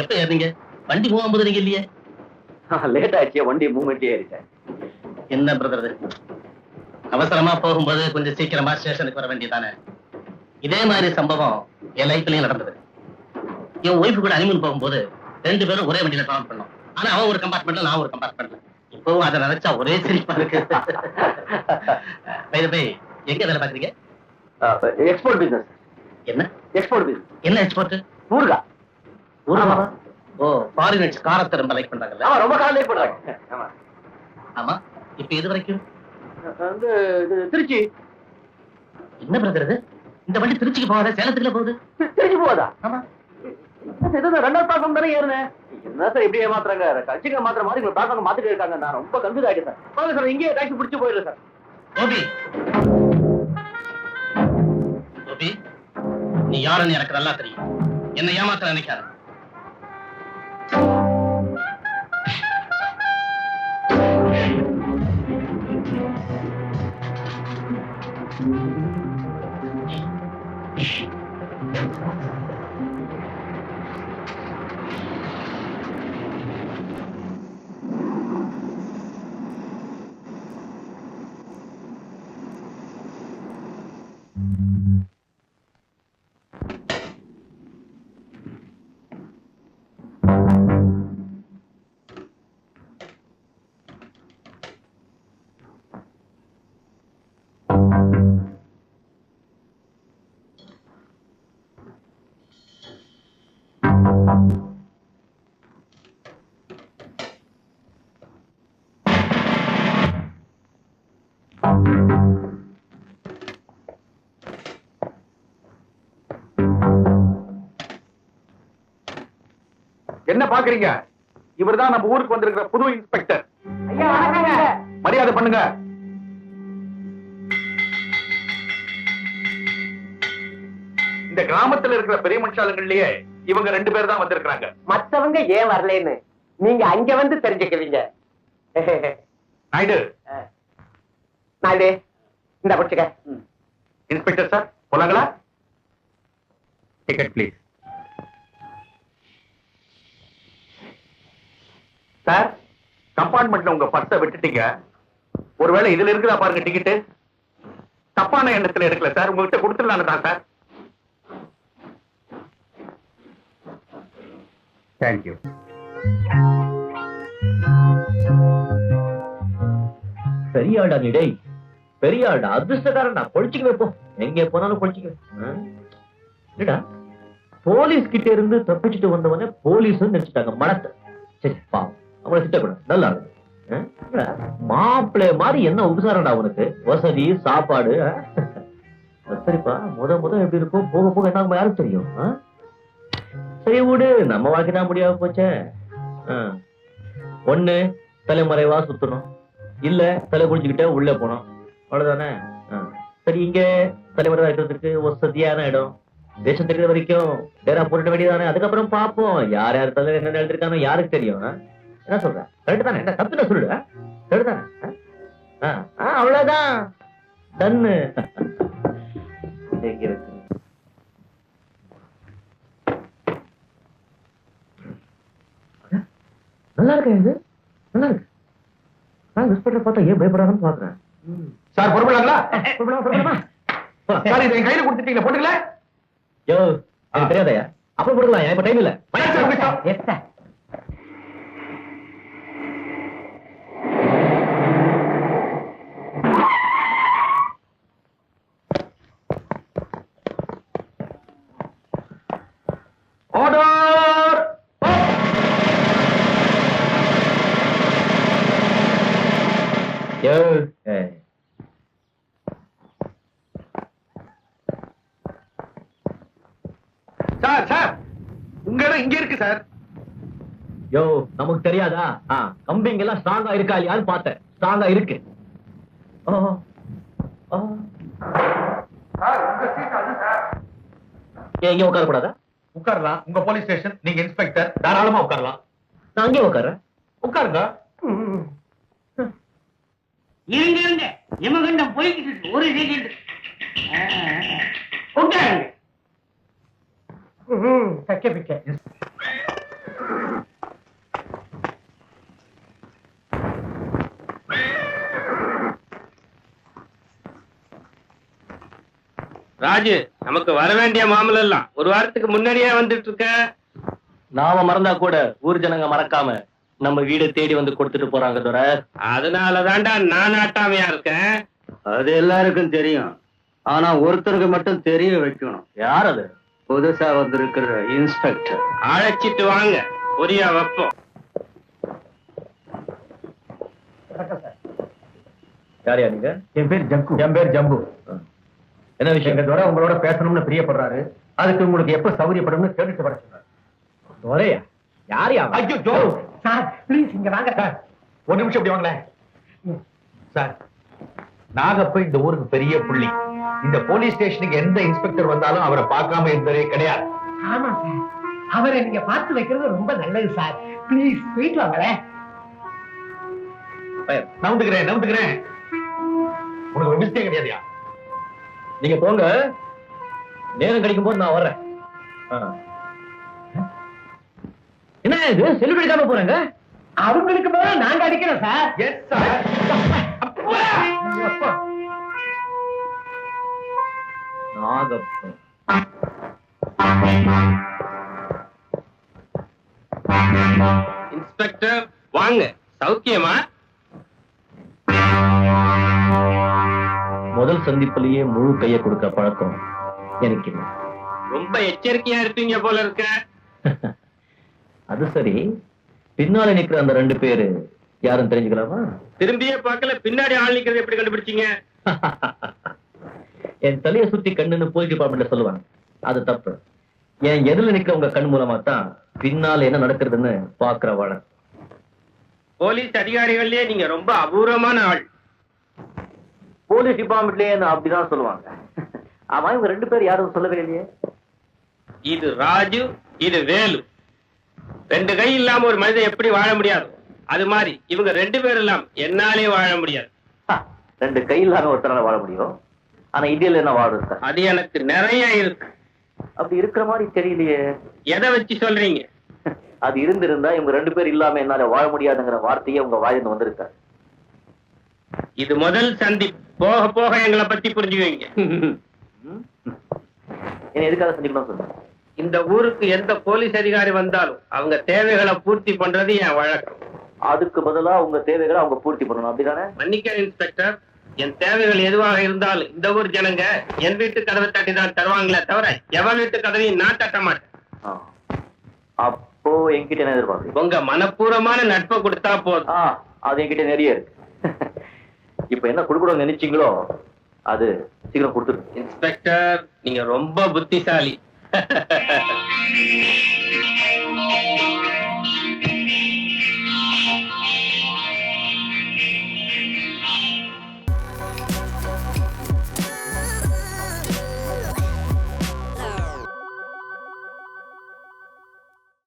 எப்ப ஏறீங்க வண்டி போகும்போது நீங்க இல்லையே? லேட் ஆச்சு வண்டி மூவ்மெண்ட்லயே இருக்கேன் என்ன பிரதர் அவசரமா போகும்போது கொஞ்சம் சீக்கிரமா ஸ்டேஷனுக்கு வர வேண்டியதானே இதே மாதிரி சம்பவம் என் லைஃப்லயும் நடந்தது. என் ஒய்ஃப் கூட அனிமன் போகும்போது ரெண்டு பேரும் ஒரே வண்டியில டிராவல் பண்ணோம். ஆனா அவன் ஒரு கம்பார்ட்மெண்ட்ல நான் ஒரு கம்பார்ட்மெண்ட்ல இப்பவும் அதை நினைச்சா ஒரே சிரிப்பா இருக்கு. பை எங்க வேலை பாக்குறீங்க எக்ஸ்போர்ட் பிசினஸ் என்ன? எக்ஸ்போர்ட் பிசினஸ் என்ன எக்ஸ்போர்ட் ஊருகா. ஊருவா ஓ ஃபாரினர்ஸ் காரத்தை ரொம்ப லைக் பண்றாங்கல்ல? ஆமா ரொம்ப லேட் பண்றாங்க. ஆமா. ஆமா இப்ப இது வரைக்கும்? வந்து இது திருச்சி. என்ன பிரதர் இந்த வண்டி திருச்சிக்கு போகாத சேலத்துக்குள்ள போகுது. திருச்சி போதா ஆமா. ரெண்டாவது பிளாட்ஃபார்ம் தானே ஏறுனேன் என்ன சார் இப்படி ஏமாத்துறாங்க? கட்சிங்க மாத்திர மாதிரி உங்க பிளாட்ஃபார்ம் மாத்திட்டு இருக்காங்க. நான் ரொம்ப கன்ஃபியூஸ் சார் சார் இங்கேயே டாக்ஸி பிடிச்சு போயிடுறேன் சார் கோபி. கோபி நீ யாருன்னு எனக்கு நல்லா தெரியும். என்ன ஏமாத்த நினைக்காத. பாக்குறீங்க? இவர்தான் நம்ம ஊருக்கு வந்திருக்கிற புது இன்ஸ்பெக்டர். மரியாதை பண்ணுங்க. இந்த கிராமத்துல இருக்கிற பெரிய மனுஷாளுங்கள்லயே இவங்க ரெண்டு பேர் தான் வந்திருக்கிறாங்க. மத்தவங்க ஏன் வரலன்னு? நீங்க அங்க வந்து தெரிஞ்சுக்குவீங்க நாயுடு. நாயுடு இந்த பிடிச்சுக்க. இன்ஸ்பெக்டர் சார் போலாங்களா? டிக்கெட் ப்ளீஸ் சார் கம்பார்ட்மெண்ட்ல உங்க பர்ஸ விட்டுட்டீங்க. ஒருவேளை இதுல இருக்குதா பாருங்க டிக்கெட்டு தப்பான எண்ணத்துல எடுக்கல சார் உங்ககிட்ட கொடுத்துடலான்னு தான் சார். தேங்க்யூ பெரியாடா ஆள்டா நீ டேய். பெரிய அதிர்ஷ்டக்காரன்டா பொழிச்சுக்க வைப்போம் எங்க போனாலும் பொழிச்சுக்க என்னடா? போலீஸ் கிட்ட இருந்து தப்பிச்சுட்டு வந்தவனே போலீஸ் நினைச்சிட்டாங்க மனத்தை சரி பாவம். அவனை திட்டக்கூடாது நல்லா மாப்பிள்ளை மாதிரி என்ன உபசாரம்டா உனக்கு? வசதி சாப்பாடு சரிப்பா. முத முத எப்படி இருக்கும்? போக போக என்ன யாருக்கு தெரியும்? சரி விடு. நம்ம வாழ்க்கை தான் முடியாம போச்சே. ஒண்ணு தலைமறைவா சுத்தணும். இல்ல தலை குடிச்சுக்கிட்டே உள்ள போனோம் அவ்வளவுதானே? சரி இங்க தலைமறைவா இருக்கிறதுக்கு வசதியான இடம். தேசம் தெரிகிற வரைக்கும் டேரா போட்டுட வேண்டியதானே அதுக்கப்புறம் பாப்போம் யார் யார் தலை என்ன எழுதிருக்கானோ யாருக்கு தெரியும் என்ன சொல்ற? கரெக்ட் தானே? என்ன தப்பு சொல்லு கரெக்ட் தானே? அவ்வளவுதான். டன்னு. இது எங்க இருக்கு. நல்லா இருக்கா இது? நல்லா இருக்கு. நான் இன்ஸ்பெக்டர் பார்த்தா ஏன் பயப்படாதுன்னு பாக்குறேன். சார் பொறுப்பலாங்களா புறப்படலாம், புறப்படலாமா? சார் இதை கையில கொடுத்துட்டீங்க போட்டுங்களே யோ தெரியாதயா? அப்புறம் கொடுக்கலாம் இப்ப டைம் இல்ல. ஆர்டர் சார் சார் உங்க இடம் இங்க இருக்கு சார் யோ நமக்கு தெரியாதா? கம்பிங்க எல்லாம் ஸ்ட்ராங்கா இருக்கா இல்லையான்னு பார்த்தேன். ஸ்ட்ராங்கா இருக்கு. ஏன் இங்க உட்கார கூடாதா உட்காரலாம். உங்க போலீஸ் ஸ்டேஷன் நீங்க இன்ஸ்பெக்டர் தாராளமா உட்காரலாம். நான் அங்கே உட்காரேன் உட்காருங்க. இருங்க இருங்க. எமகண்டம் போய்கிட்டு ஒரு செகண்ட் உட்காருங்க. தக்க பிக்க. ராஜு நமக்கு வர வேண்டிய மாமலம் எல்லாம். ஒரு வாரத்துக்கு முன்னாடியே வந்துட்டு இருக்க. நாம மறந்தா கூட ஊர் ஜனங்க மறக்காம நம்ம வீடு தேடி வந்து கொடுத்துட்டு போறாங்க துரை அதனால தாண்டா நான் ஆட்டாமையா இருக்கேன். அது எல்லாருக்கும் தெரியும். ஆனா ஒருத்தருக்கு மட்டும் தெரிய வைக்கணும். யார் அது? புதுசா வந்திருக்கிற இன்ஸ்பெக்டர். அழைச்சிட்டு வாங்க. பொரியா வைப்போம். யாரையா நீங்க? என் பேர் ஜங்கு. என் பேர் ஜம்பு. என்ன விஷயம்? எங்க உங்களோட பேசணும்னு பிரியப்படுறாரு. அதுக்கு உங்களுக்கு எப்ப சௌகரியப்படும்னு கேட்டுட்டு வர சொன்னார் துரையா? யாரையா? அவன்? ஐயோ ஜோ! சார் ப்ளீஸ் இங்க வாங்க. சார் ஒரு நிமிஷம் இப்படி வாங்களேன். சார் நாகப்ப இந்த ஊருக்கு பெரிய புள்ளி. இந்த போலீஸ் ஸ்டேஷனுக்கு எந்த இன்ஸ்பெக்டர் வந்தாலும் அவரை பார்க்காம இருந்ததே கிடையாது. ஆமா சார். அவரை நீங்க பார்த்து வைக்கிறது ரொம்ப நல்லது சார். ப்ளீஸ் போயிட்டு வாங்களேன் நவுந்துக்கிறேன் நவுந்துக்கிறேன். உனக்கு ஒரு மிஸ்டேக் கிடையாதுயா? நீங்க போங்க. நேரம் கிடைக்கும் போது நான் வர்றேன். என்ன இது? செல்லுபடி எடுக்காம போறாங்க? அவங்களுக்கு மேல நாங்க அடிக்கிறோம் sir. Yes sir Nagappan inspector வாங்க. சௌக்கியமா? முதல் சந்திப்பிலேயே முழு கையை கொடுக்க பழக்கம் எனக்கு. ரொம்ப எச்சரிக்கையா இருப்பீங்க போல இருக்க. அது சரி. பின்னால நிக்கிற அந்த ரெண்டு பேரு யாரும் தெரிஞ்சுக்கலாமா? திரும்பியே பார்க்கல பின்னாடி ஆள் நிக்கிறது எப்படி கண்டுபிடிச்சீங்க? என் தலையை சுத்தி கண்ணுன்னு போலீஸ் டிபார்ட்மெண்ட்ல சொல்லுவாங்க. அது தப்பு. என் எதிரில் நிக்கிற உங்க கண் மூலமா தான் பின்னால என்ன நடக்கிறதுன்னு பாக்குற வழக்கம். போலீஸ் அதிகாரிகள்லயே நீங்க ரொம்ப அபூர்வமான ஆள். போலீஸ் டிபார்ட்மெண்ட்லயே அப்படிதான் சொல்லுவாங்க. ஆமா இவங்க ரெண்டு பேர் யாரும் சொல்லவே இல்லையே. இது ராஜு இது வேலு. ரெண்டு கை இல்லாம ஒரு மனிதன் எப்படி வாழ முடியாது? அது மாதிரி இவங்க ரெண்டு பேர் எல்லாம் என்னாலே வாழ முடியாது. ரெண்டு கை இல்லாம ஒருத்தரால வாழ முடியும். ஆனா இந்தியால என்ன வாழ இருக்கா? அது எனக்கு நிறைய இருக்கு. அப்படி இருக்கிற மாதிரி தெரியலையே. எதை வச்சு சொல்றீங்க? அது இருந்திருந்தா இவங்க ரெண்டு பேர் இல்லாம என்னால வாழ முடியாதுங்கிற வார்த்தையே உங்க வாயிலிருந்து வந்திருக்க இது முதல் சந்தி போக போக எங்களை பத்தி புரிஞ்சுக்குவீங்க. என்ன எதுக்காக செஞ்சுக்கணும் சொல்லுங்க. இந்த ஊருக்கு எந்த போலீஸ் அதிகாரி வந்தாலும் அவங்க தேவைகளை பூர்த்தி பண்றது என் வழக்கம். அதுக்கு பதிலா உங்க தேவைகளை அவங்க பூர்த்தி பண்ணணும். அப்படிதானே? மன்னிக்க இன்ஸ்பெக்டர். என் தேவைகள் எதுவாக இருந்தாலும் இந்த ஊர் ஜனங்க என் வீட்டு கதவை தட்டி தான் தருவாங்களே தவிர எவன் வீட்டு கதவையும் நான் தட்ட மாட்டேன். அப்போ என்கிட்ட என்ன எதிர்பார்க்குறீங்க? உங்க மனப்பூர்வமான நட்பை கொடுத்தா போதும். அது என்கிட்ட நிறைய இருக்கு. இப்ப என்ன கொடுக்கணும்னு நினைச்சீங்களோ அது சீக்கிரம் கொடுத்துருங்க. இன்ஸ்பெக்டர் நீங்க ரொம்ப புத்திசாலி.